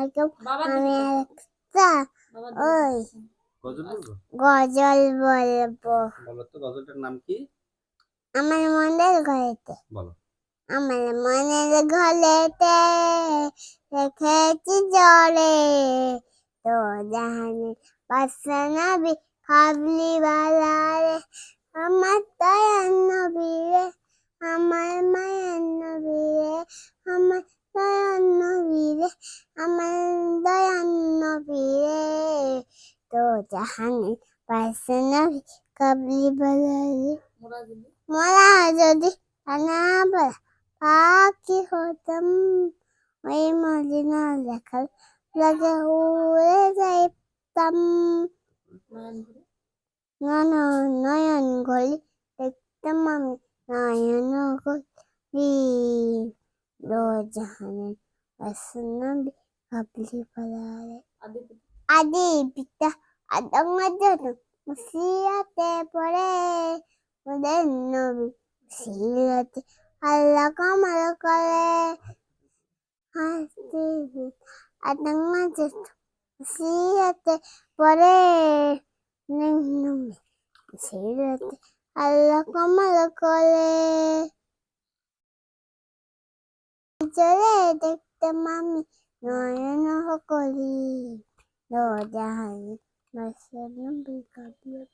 আলাইকুম। আমি একটা ওই গজল বলব? গজল বলব। বলো তো গজলটার নাম কি? আমার মনের ঘরেতে। বলো। আমার মনের ঘরেতে রেখেছি জলে। তো জাহানে পাশানাবি খাবলি বালারে আমার দয়ার নবী mandayan nobile do jahanin basanabi kabli balali mola jadi anabala பாக்கி ஹோதம் வைமதினாலகள் உலக ஊரே ஜெயித்தம் நானோ நயன்கொழி ரத்தமம் நாயனோ கொழி ரோஜானன் வசனம் আদি পিতা আদি পিতা আদঙ্গের জন্য মুসিয়াতে পড়ে ওদের নবী মুসিয়াতে আল্লাহ কামাল করে হাসতে আদঙ্গের জন্য নবী মুসিয়াতে আল্লাহ কামাল করে চলে দেখতাম আমি Noyana hokoli. Lodai. Nasıl bir kablo